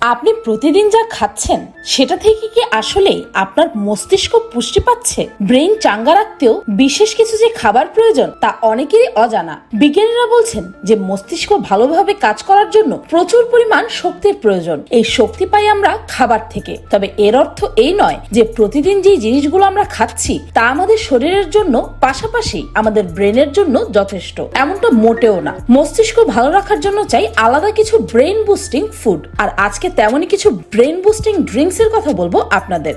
আপনি প্রতিদিন যা খাচ্ছেন, সেটা থেকে কি আসলে আপনার মস্তিষ্ক পুষ্টি পাচ্ছে? ব্রেন চাঙ্গা রাখতেও বিশেষ কিছু যে খাবার প্রয়োজন, তা অনেকেরই অজানা। বিজ্ঞানীরা বলছেন যে মস্তিষ্ক ভালোভাবে কাজ করার জন্য প্রচুর পরিমাণ শক্তির প্রয়োজন। এই শক্তি পাই আমরা খাবার থেকে। তবে এর অর্থ এই নয় যে প্রতিদিন যে জিনিসগুলো আমরা খাচ্ছি, তা আমাদের শরীরের জন্য পাশাপাশি আমাদের ব্রেনের জন্য যথেষ্ট। এমনটা মোটেও না। মস্তিষ্ক ভালো রাখার জন্য চাই আলাদা কিছু ব্রেন বুস্টিং ফুড। আর আজকে তেমনই কিছু ব্রেন বুস্টিং ড্রিঙ্কস এর কথা বলব আপনাদের।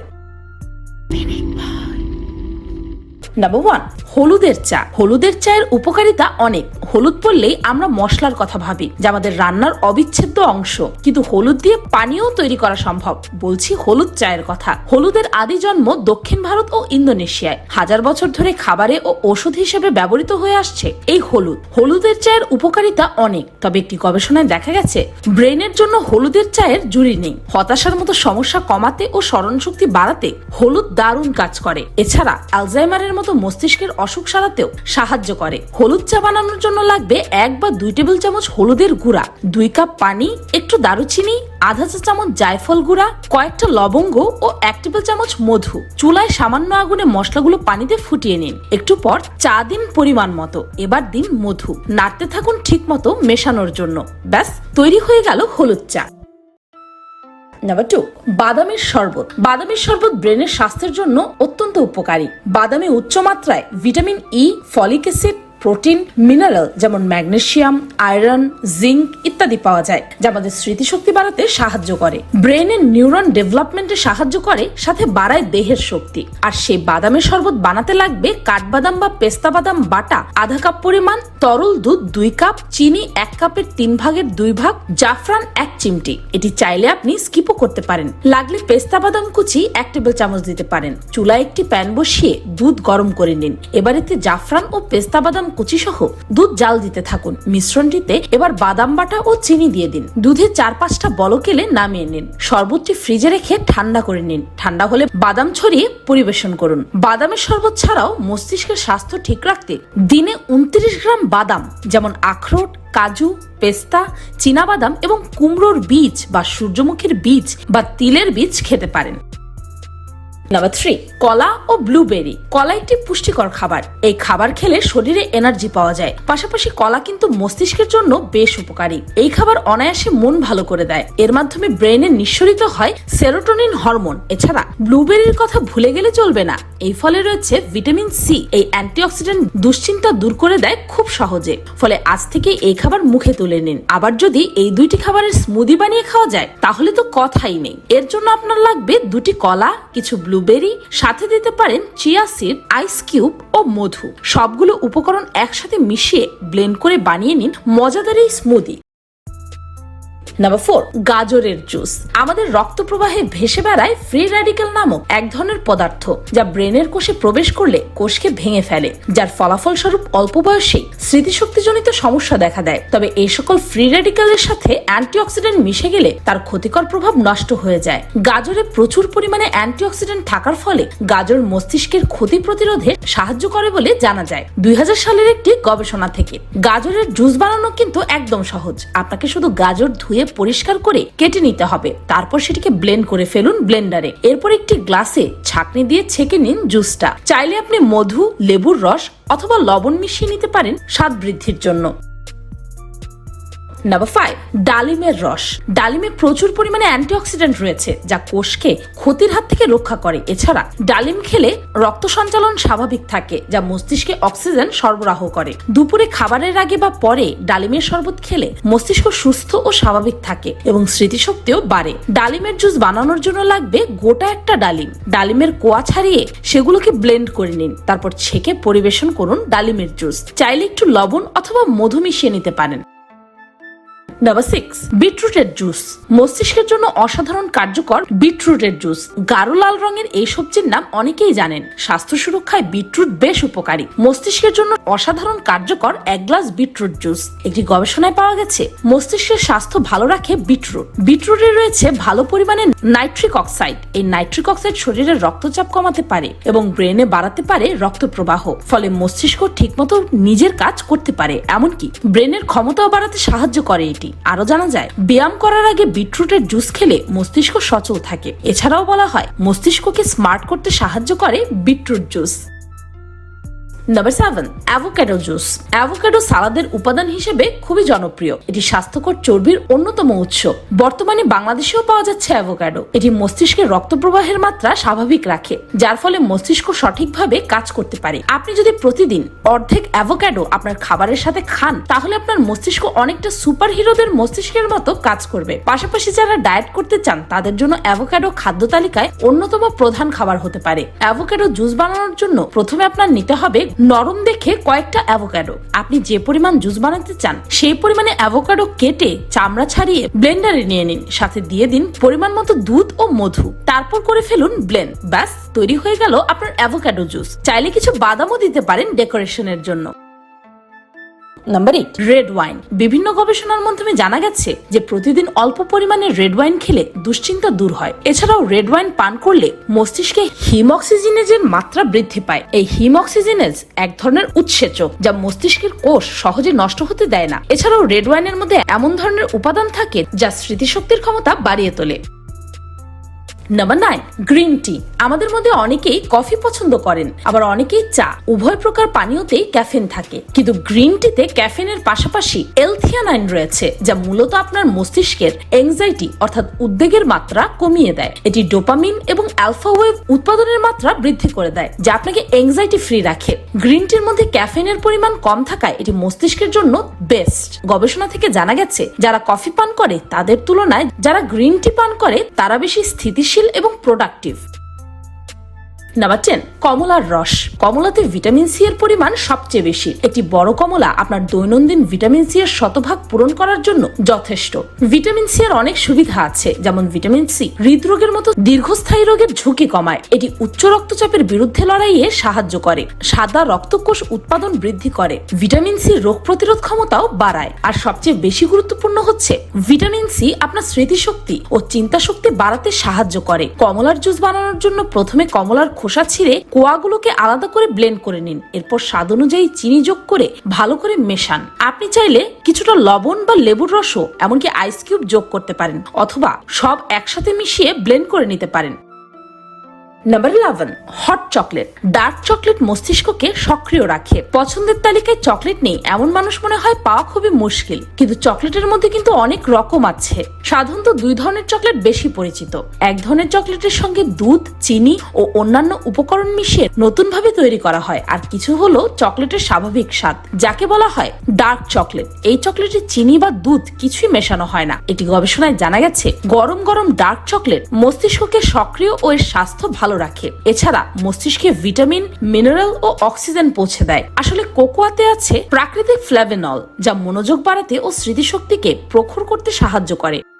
নাম্বার ওয়ান হলুদের চা। হলুদের চায়ের উপকারিতা অনেক। হলুদ পড়লেই আমরা মশলার কথা ভাবি, যা আমাদের রান্নার অবিচ্ছেদ্য অংশ। কিন্তু হলুদ দিয়ে পানীয় তৈরি করা সম্ভব, বলছি হলুদ চায়ের কথা। হলুদের আদি জন্ম দক্ষিণ ভারত ও ইন্দোনেশিয়ায়। হাজার বছর ধরে খাবারে ও ওষুধ হিসেবে ব্যবহৃত হয়ে আসছে এই হলুদ। হলুদের চায়ের উপকারিতা অনেক, তবে একটি গবেষণায় দেখা গেছে, ব্রেনের জন্য হলুদের চায়ের জুড়ি নেই। হতাশার মতো সমস্যা কমাতে ও স্মরণ শক্তি বাড়াতে হলুদ দারুণ কাজ করে। এছাড়া আলজাইমারের মতো মস্তিষ্কের অসুখ সারাতেও সাহায্য করে। হলুদ চা বানানোর জন্য লাগবে এক বা দুই টেবিল চামচ হলুদের গুঁড়া, দুই কাপ পানি, একটু দারুচিনি, আধা চা চামচ জায়ফল গুঁড়া, কয়েকটা লবঙ্গ ও এক টেবিল চামচ মধু। চুলায় সামান্য আগুনে মশলাগুলো পানিতে ফুটিয়ে নিন। একটু পর চা দিন পরিমাণ মতো। এবার দিন মধু। নাড়তে থাকুন ঠিক মতো মেশানোর জন্য। ব্যাস, তৈরি হয়ে গেল হলুদ চা। নাম্বার টু বাদামের শরবত। বাদামের শরবত ব্রেনের স্বাস্থ্যের জন্য অত্যন্ত উপকারী। বাদামে উচ্চ মাত্রায় vitamin E folic acid protein, mineral, যেমন ম্যাগনেশিয়াম, আয়রন, জিঙ্ক ইত্যাদি পাওয়া যায়, যা আমাদের স্মৃতিশক্তি বাড়াতে সাহায্য করে। ব্রেনের নিউরন ডেভেলপমেন্টে সাহায্য করে, সাথে বাড়ায় দেহের শক্তি। আর সেই বাদামের শরবত বানাতে লাগবে কাঠবাদাম বা পেস্তা বাদাম বাটা, আধা কাপ পরিমাণ, তরল দুধ দুই কাপ, চিনি এক কাপের তিন ভাগের দুই ভাগ, জাফরান এক চিমটি। এটি চাইলে আপনি স্কিপও করতে পারেন। লাগলে পেস্তা বাদাম কুচি এক টেবিল চামচ দিতে পারেন। চুলায় একটি প্যান বসিয়ে দুধ গরম করে নিন। এবার এতে জাফরান ও পেস্তা বাদাম কুচি সহ দুধ জাল দিতে থাকুন। মিশ্রণটিতে এবার বাদাম বাটা ও চিনি দিয়ে দিন। দুধে চার পাঁচটা বলক এলে নামিয়ে নিন। শরবতটি ফ্রিজে রেখে ঠান্ডা করে নিন। ঠান্ডা হলে বাদাম ছড়িয়ে পরিবেশন করুন। বাদামের শরবত ছাড়াও মস্তিষ্কের স্বাস্থ্য ঠিক রাখতে দিনে উনত্রিশ গ্রাম বাদাম, যেমন আখরোট, কাজু, পেস্তা, চীনাবাদাম এবং কুমড়োর বীজ বা সূর্যমুখীর বীজ বা তিলের বীজ খেতে পারেন। নাম্বার থ্রি কলা ও ব্লুবেরি কলা একটি পুষ্টিকর খাবার। এই খাবার খেলে শরীরে এনার্জি পাওয়া যায়। পাশাপাশি কলা কিন্তু মস্তিষ্কের জন্য বেশ উপকারী। এই খাবার অনায়াসে মন ভালো করে দেয়। এর মাধ্যমে ব্রেনে নিঃসরিত হয় সেরোটোনিন হরমোন এছাড়া ব্লুবেরির কথা ভুলে গেলে চলবে না। এই ফলে রয়েছে ভিটামিন সি এই অ্যান্টিঅক্সিডেন্ট দুশ্চিন্তা দূর করে দেয় খুব সহজে। ফলে আজ থেকে এই খাবার মুখে তুলে নিন। আবার যদি এই দুইটি খাবারের স্মুদি বানিয়ে খাওয়া যায়, তাহলে তো কথাই নেই। এর জন্য আপনার লাগবে দুটি কলা, কিছু ব্লুবেরি সাথে দিতে পারেন চিয়া সিড আইস কিউব ও মধু। সবগুলো উপকরণ একসাথে মিশিয়ে ব্লেন্ড করে বানিয়ে নিন মজাদার এই স্মুদি নাম্বার ফোর গাজরের জুস আমাদের রক্ত প্রবাহে ভেসে বেড়ায় ফ্রি র্যাডিক্যাল নামক এক ধরনের পদার্থ যা ব্রেনের কোষে প্রবেশ করলে কোষকে ভেঙে ফেলে, যার ফলাফল স্বরূপ অল্প বয়সেই স্মৃতিশক্তিজনিত সমস্যা দেখা দেয়। তবে এই সকল ফ্রি র্যাডিক্যালের সাথে অ্যান্টিঅক্সিডেন্ট মিশে গেলে তার ক্ষতিকর প্রভাব নষ্ট হয়ে যায়। গাজরে প্রচুর পরিমাণে অ্যান্টিঅক্সিডেন্ট থাকার ফলে গাজর মস্তিষ্কের ক্ষতি প্রতিরোধে সাহায্য করে বলে জানা যায়। দুই হাজার সালের একটি গবেষণা থেকে গাজরের জুস বানানো কিন্তু একদম সহজ। আপনাকে শুধু গাজর ধুয়ে পরিষ্কার করে কেটে নিতে হবে। তারপর সেটিকে ব্লেন্ড করে ফেলুন ব্লেন্ডারে এরপর একটি গ্লাসে ছাঁকনি দিয়ে ছেঁকে নিন জুসটা চাইলে আপনি মধু, লেবুর রস অথবা লবণ মিশিয়ে নিতে পারেন স্বাদ বৃদ্ধির জন্য। নাম্বার ফাইভ ডালিমের রস। ডালিমে প্রচুর পরিমাণে অ্যান্টিঅক্সিডেন্ট রয়েছে, যা কোষকে ক্ষতির হাত থেকে রক্ষা করে। এছাড়া ডালিম খেলে রক্ত সঞ্চালন স্বাভাবিক থাকে, যা মস্তিষ্কে অক্সিজেন সরবরাহ করে। দুপুরে, খাবারের আগে বা পরে ডালিমের শরবত খেলে মস্তিষ্ক সুস্থ ও স্বাভাবিক থাকে এবং স্মৃতিশক্তিও বাড়ে। ডালিমের জুস বানানোর জন্য লাগবে গোটা একটা ডালিম। ডালিমের কোয়া ছাড়িয়ে সেগুলোকে ব্লেন্ড করে নিন, তারপর ছেঁকে পরিবেশন করুন ডালিমের জুস। চাইলে একটু লবণ অথবা মধু মিশিয়ে নিতে পারেন। নাম্বার সিক্স বিটরুটের জুস মস্তিষ্কের জন্য অসাধারণ কার্যকর বিটরুটের জুস গাঢ় লাল রঙের এই সবজির নাম অনেকেই জানেন। স্বাস্থ্য সুরক্ষায় বিটরুট বেশ উপকারী। মস্তিষ্কের জন্য অসাধারণ কার্যকর এক গ্লাস বিটরুট জুস একটি গবেষণায় পাওয়া গেছে, মস্তিষ্কের স্বাস্থ্য ভালো রাখে বিটরুট বিটরুটে রয়েছে ভালো পরিমাণে নাইট্রিক অক্সাইড এই নাইট্রিক অক্সাইড শরীরের রক্তচাপ কমাতে পারে এবং ব্রেনে বাড়াতে পারে রক্ত প্রবাহ ফলে মস্তিষ্ক ঠিকমতো নিজের কাজ করতে পারে। এমনকি ব্রেনের ক্ষমতাও বাড়াতে সাহায্য করে এটি। আরও জানা যায়, ব্যায়াম করার আগে বিটরুটের জুস খেলে মস্তিষ্ক সচল থাকে। এছাড়াও বলা হয়, মস্তিষ্ককে স্মার্ট করতে সাহায্য করে beetroot juice. Number seven avocado juice avocado সালাদের উপাদান হিসেবে খুবই জনপ্রিয়। এটি স্বাস্থ্যকর চর্বির অন্যতম উৎস। বর্তমানে বাংলাদেশেও পাওয়া যাচ্ছে অ্যাভোক্যাডো এটি মস্তিষ্কের রক্ত প্রবাহের মাত্রা স্বাভাবিক রাখে, যার ফলে মস্তিষ্ক সঠিকভাবে কাজ করতে পারে। আপনি যদি প্রতিদিন অর্ধেক অ্যাভোক্যাডো আপনার খাবারের সাথে খান, তাহলে আপনার মস্তিষ্ক অনেকটা সুপার হিরোদের মস্তিষ্কের মতো কাজ করবে। পাশাপাশি যারা ডায়েট করতে চান, তাদের জন্য অ্যাভোক্যাডো খাদ্য তালিকায় অন্যতম প্রধান খাবার হতে পারে। অ্যাভোক্যাডো জুস বানানোর জন্য প্রথমে আপনার নিতে হবে নরম দেখে কয়েকটা অ্যাভোকাডো আপনি যে পরিমাণ জুস বানাতে চান, সেই পরিমাণে অ্যাভোকাডো কেটে চামড়া ছাড়িয়ে ব্লেন্ডারে নিয়ে নিন। সাথে দিয়ে দিন পরিমাণ মতো দুধ ও মধু। তারপর করে ফেলুন ব্লেন্ড ব্যাস, তৈরি হয়ে গেল আপনার অ্যাভোকাডো জুস চাইলে কিছু বাদামও দিতে পারেন ডেকোরেশনের জন্য। Number eight, red wine. বিভিন্ন গবেষণার মাধ্যমে জানা গেছে যে প্রতিদিন অল্প পরিমাণে রেড ওয়াইন খেলে দুশ্চিন্তা দূর হয়। এছাড়াও রেড ওয়াইন পান করলে মস্তিষ্কে হিম অক্সিজেনেজের মাত্রা বৃদ্ধি পায়। এই হিম অক্সিজেনেজ এক ধরনের উৎসেচক যা মস্তিষ্কের কোষ সহজে নষ্ট হতে দেয় না। এছাড়াও রেড ওয়াইনের মধ্যে এমন ধরনের উপাদান থাকে যা স্মৃতিশক্তির ক্ষমতা বাড়িয়ে তোলে। নাম্বার নাইন গ্রিন টি আমাদের মধ্যে অনেকেই কফি পছন্দ করেন, আবার অনেকেই চা। উভয় প্রকার পানীয়তেই ক্যাফেন থাকে। কিন্তু গ্রিন টিতে ক্যাফেনের পাশাপাশি এলথিয়ানাইন রয়েছে, যা মূলত আপনার মস্তিষ্কের এংজাইটি অর্থাৎ উদ্বেগের মাত্রা কমিয়ে দেয়। এটি ডোপামিন এবং অ্যালফা ওয়েভ উৎপাদনের মাত্রা বৃদ্ধি করে দেয়, যা আপনাকে এংজাইটি ফ্রি রাখে। গ্রিন টির মধ্যে ক্যাফেনের পরিমাণ কম থাকায় এটি মস্তিষ্কের জন্য বেস্ট গবেষণা থেকে জানা গেছে, যারা কফি পান করে, তাদের তুলনায় যারা গ্রিন টি পান করে, তারা বেশি স্থিতিশীল এবং প্রোডাক্টিভ নাম্বার টেন কমলার রস। কমলাতে ভিটামিন সি এর পরিমাণ সবচেয়ে বেশি। একটি বড় কমলা আপনার দৈনন্দিন ভিটামিন সি এর শতভাগ পূরণ করার জন্য যথেষ্ট। ভিটামিন সি এর অনেক সুবিধা আছে, যেমন ভিটামিন সি হৃদরোগের মতো দীর্ঘস্থায়ী রোগের ঝুঁকি কমায়। এটি উচ্চ রক্তচাপের বিরুদ্ধে লড়াইয়ে সাহায্য করে। সাদা রক্তকোষ উৎপাদন বৃদ্ধি করে। ভিটামিন সি রোগ প্রতিরোধ ক্ষমতাও বাড়ায়। আর সবচেয়ে বেশি গুরুত্বপূর্ণ হচ্ছে ভিটামিন সি আপনার স্মৃতিশক্তি ও চিন্তা শক্তি বাড়াতে সাহায্য করে। কমলার জুস বানানোর জন্য প্রথমে কমলার খোসা ছিঁড়ে কোয়াগুলোকে আলাদা করে ব্লেন্ড করে নিন। এরপর স্বাদ অনুযায়ী চিনি যোগ করে ভালো করে মেশান। আপনি চাইলে কিছুটা লবণ বা লেবুর রসও, এমনকি আইস কিউব যোগ করতে পারেন, অথবা সব একসাথে মিশিয়ে ব্লেন্ড করে নিতে পারেন। Number eleven hot chocolate dark chocolate মস্তিষ্ককে সক্রিয় রাখে। পছন্দের তালিকায় চকলেট নেই, এমন মানুষ মনে হয় পাওয়া খুবই মুশকিল। কিন্তু চকলেটের মধ্যে কিন্তু অনেক রকম আছে। সাধারণত দুই ধরনের চকলেট বেশি পরিচিত। এক ধরনের চকলেটের সঙ্গে দুধ, চিনি ও অন্যান্য উপকরণ মিশিয়ে নতুন ভাবে তৈরি করা হয়। আর কিছু হলো চকলেটের স্বাভাবিক স্বাদ, যাকে বলা হয় ডার্ক চকলেট এই চকলেটে চিনি বা দুধ কিছুই মেশানো হয় না। এটি গবেষণায় জানা গেছে, গরম গরম ডার্ক চকলেট মস্তিষ্ককে সক্রিয় ও এর স্বাস্থ্য ভালো রাখে। এছাড়া মস্তিষ্কে ভিটামিন, মিনারেল ও অক্সিজেন পৌঁছে দেয়। আসলে কোকোয়াতে আছে প্রাকৃতিক ফ্ল্যাভেনল যা মনোযোগ বাড়াতে ও স্মৃতিশক্তিকে প্রখর করতে সাহায্য করে।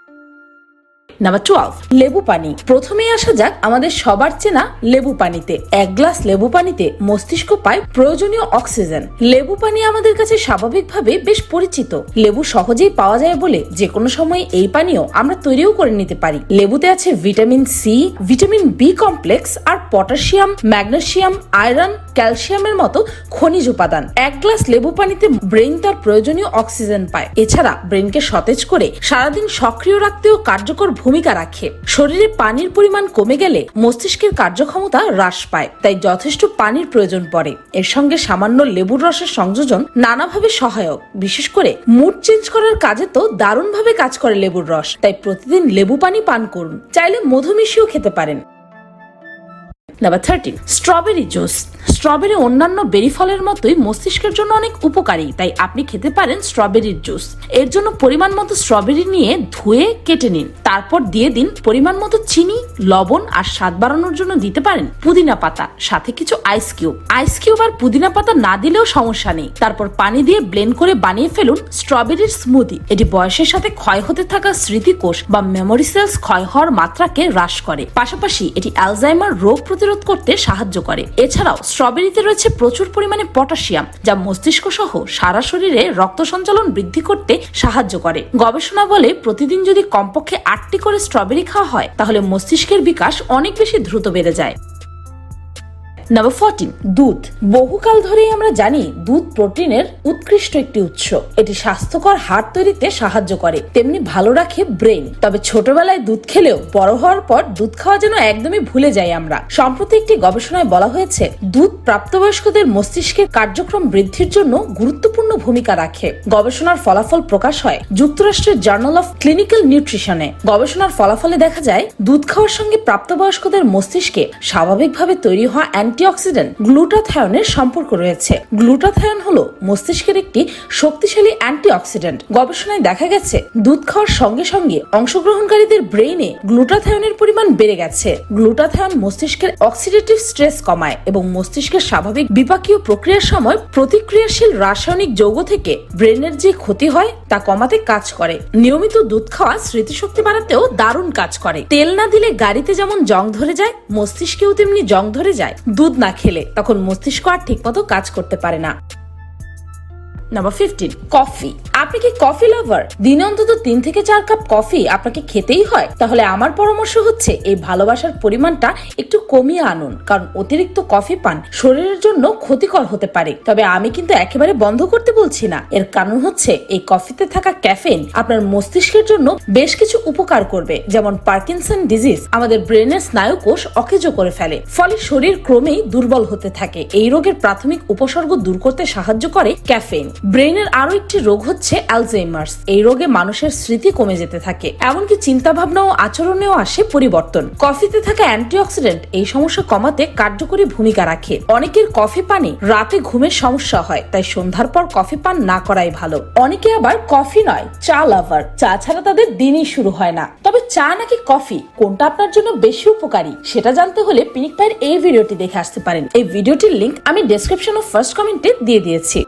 নাম্বার টুয়েলভ লেবু পানি। প্রথমে আসা যাক আমাদের সবার চেনা লেবু পানিতে। এক গ্লাস লেবু পানিতে মস্তিষ্ক পায় প্রয়োজনীয় অক্সিজেন। লেবু পানি আমাদের কাছে স্বাভাবিকভাবে বেশ পরিচিত। লেবু সহজেই পাওয়া যায় বলে যে কোনো সময় এই পানীয় আমরা তৈরিও করে নিতে পারি। লেবুতে আছে vitamin C, vitamin B complex আর পটাশিয়াম ম্যাগনেসিয়াম আয়রন ক্যালসিয়ামের মতো খনিজ উপাদান। এক গ্লাস লেবু পানিতে ব্রেন তার প্রয়োজনীয় অক্সিজেন পায়। এছাড়া ব্রেনকে সতেজ করে সারাদিন সক্রিয় রাখতেও কার্যকর ভূমিকা রাখে। শরীরে পানির পরিমাণ কমে গেলে মস্তিষ্কের কার্যক্ষমতা হ্রাস পায়, তাই যথেষ্ট পানির প্রয়োজন পড়ে। এর সঙ্গে সামান্য লেবুর রসের সংযোজন নানাভাবে সহায়ক। বিশেষ করে মুড চেঞ্জ করার কাজে তো দারুণভাবে কাজ করে লেবুর রস, তাই প্রতিদিন লেবু পানি পান করুন। চাইলে মধু মিশিয়েও খেতে পারেন। Number thirteen strawberry juice strawberry অন্যান্য বেরি ফলের মতোই মস্তিষ্কের জন্য অনেক উপকারী। তাই আপনি খেতে পারেন স্ট্রবেরির জুস। এর জন্য পরিমাণ মতো স্ট্রবেরি নিয়ে ধুয়ে কেটে নিন। তারপর দিয়ে দিন পরিমাণ মতো চিনি, লবণ আর স্বাদ বাড়ানোর জন্য দিতে পারেন পুদিনা পাতা, সাথে কিছু আইস কিউব আইস কিউব আর পুদিনা পাতা না দিলেও সমস্যা নেই। তারপর পানি দিয়ে ব্লেন্ড করে বানিয়ে ফেলুন স্ট্রবেরির স্মুদি এটি বয়সের সাথে ক্ষয় হতে থাকা স্মৃতিকোষ বা মেমোরি সেলস ক্ষয় হওয়ার মাত্রাকে হ্রাস করে। পাশাপাশি এটি অ্যালজাইমার রোগ প্রতিরোধ করতে সাহায্য করে। এছাড়াও স্ট্রবেরিতে রয়েছে প্রচুর পরিমাণে পটাশিয়াম, যা মস্তিষ্ক সহ সারা শরীরে রক্ত সঞ্চালন বৃদ্ধি করতে সাহায্য করে। গবেষণা বলে প্রতিদিন যদি কমপক্ষে আটটি করে স্ট্রবেরি খাওয়া হয়, তাহলে মস্তিষ্কের বিকাশ অনেক বেশি দ্রুত বেড়ে যায়। নাম্বার ফোরটিন দুধ। বহুকাল ধরেই আমরা জানি দুধ প্রোটিনের উৎকৃষ্ট একটি উৎস। এটি স্বাস্থ্যকর হাড় তৈরিতে সাহায্য করে। তেমনি ভালো রাখে ব্রেন তবে ছোটবেলায় দুধ খেলেও বড় হওয়ার পর দুধ খাওয়া যেন একদমই ভুলে যাই আমরা। সম্প্রতি একটি গবেষণায় বলা হয়েছে, দুধ প্রাপ্তবয়স্কদের মস্তিষ্কের কার্যক্রম বৃদ্ধির জন্য গুরুত্বপূর্ণ ভূমিকা রাখে। গবেষণার ফলাফল প্রকাশ হয় যুক্তরাষ্ট্রের জার্নাল অফ ক্লিনিক্যাল নিউট্রিশনে। গবেষণার ফলাফলে দেখা যায়, দুধ খাওয়ার সঙ্গে প্রাপ্তবয়স্কদের মস্তিষ্কে স্বাভাবিকভাবে তৈরি হওয়া অ্যান্টিঅক্সিডেন্ট গ্লুটাথায়নের সম্পর্ক রয়েছে। গ্লুটাথায়ন হলো মস্তিষ্কের একটি শক্তিশালী অ্যান্টিঅক্সিডেন্ট। গবেষণায় দেখা গেছে, দুধ খাওয়ার সঙ্গে সঙ্গে অংশগ্রহণকারীদের ব্রেইনে গ্লুটাথায়নের পরিমাণ বেড়ে গেছে। গ্লুটাথায়ন মস্তিষ্কের অক্সিডেটিভ স্ট্রেস কমায় এবং মস্তিষ্কের স্বাভাবিক বিপাকীয় প্রক্রিয়ার সময় প্রতিক্রিয়াশীল রাসায়নিক যৌগ থেকে ব্রেনের যে ক্ষতি হয়, তা কমাতে কাজ করে। নিয়মিত দুধ খাওয়া স্মৃতিশক্তি বাড়াতেও দারুণ কাজ করে। তেল না দিলে গাড়িতে যেমন জং ধরে যায়, মস্তিষ্কেও তেমনি জং ধরে যায়। দুধ না খেলে তখন মস্তিষ্ক আর ঠিকমতো কাজ করতে পারে না। নাম্বার ফিফটিন কফি আপনি কি কফি লাভার দিনে অন্তত তিন থেকে চার কাপ কফি আপনাকে খেতেই হয়। তাহলে আমার পরামর্শ হচ্ছে, এই ভালোবাসার পরিমাণটা একটু কমিয়ে আনুন। কারণ অতিরিক্ত কফি পান শরীরের জন্য ক্ষতিকর হতে পারে। তবে আমি কিন্তু একেবারে বন্ধ করতে বলছি না। এর কারণ হচ্ছে, এই কফিতে থাকা ক্যাফেন আপনার মস্তিষ্কের জন্য বেশ কিছু উপকার করবে। যেমন পার্কিনসন ডিজিজ আমাদের ব্রেনের স্নায়ু কোষ অকেজো করে ফেলে। ফলে শরীর ক্রমেই দুর্বল হতে থাকে। এই রোগের প্রাথমিক উপসর্গ দূর করতে সাহায্য করে ক্যাফেইন ব্রেনের আরও একটি রোগ হচ্ছে অ্যালজাইমার্স এই রোগে মানুষের স্মৃতি কমে যেতে থাকে। এমনকি চিন্তা ভাবনা ও আচরণেও আসে পরিবর্তন। কফিতে থাকা অ্যান্টিঅক্সিডেন্ট এই সমস্যা কমাতে কার্যকরী ভূমিকা রাখে। অনেকের কফি পানে রাতে ঘুমের সমস্যা হয়, তাই সন্ধ্যার পর কফি পান না করাই ভালো। অনেকে আবার কফি নয়, চা লাভার। চা ছাড়া তাদের দিনই শুরু হয় না। তবে চা নাকি কফি, কোনটা আপনার জন্য বেশি উপকারী, সেটা জানতে হলে পিনিক পায়ের এই ভিডিওটি দেখে আসতে পারেন। এই ভিডিওটির লিঙ্ক আমি ডেসক্রিপশন ও ফার্স্ট কমেন্টে দিয়ে দিয়েছি।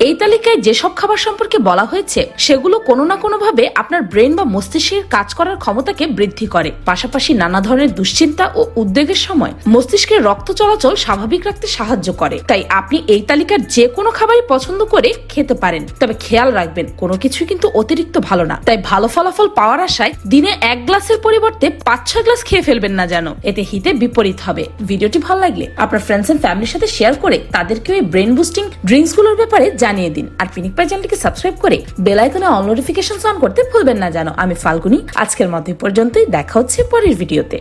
এই তালিকায় যেসব খাবার সম্পর্কে বলা হয়েছে, সেগুলো কোনো না কোনো ভাবে আপনার ব্রেন বা মস্তিষ্কের কাজ করার ক্ষমতাকে বৃদ্ধি করে। পাশাপাশি নানা ধরনের দুশ্চিন্তা ও উদ্বেগের সময় মস্তিষ্কের রক্ত চলাচল স্বাভাবিক রাখতে সাহায্য করে। তাই আপনি এই তালিকার যে কোনো খাবারই পছন্দ করে খেতে পারেন। তবে খেয়াল রাখবেন, কোনো কিছু কিন্তু অতিরিক্ত ভালো না। তাই ভালো ফলাফল পাওয়ার আশায় দিনে এক গ্লাসের পরিবর্তে পাঁচ ছয় গ্লাস খেয়ে ফেলবেন না যেন। এতে হিতে বিপরীত হবে। ভিডিওটি ভালো লাগলে আপনার ফ্রেন্ডস এন্ড ফ্যামিলির সাথে শেয়ার করে তাদেরকেও এই ব্রেন বুস্টিং ড্রিঙ্কসগুলোর ব্যাপারে জানিয়ে দিন। আর পিনিক পাই চ্যানেলটিকে সাবস্ক্রাইব করে বেল আইকনে অল নোটিফিকেশন অন করতে ভুলবেন না জানো। আমি ফাল্গুনি, আজকের মধ্যে পর্যন্তই। দেখা হচ্ছে পরের ভিডিওতে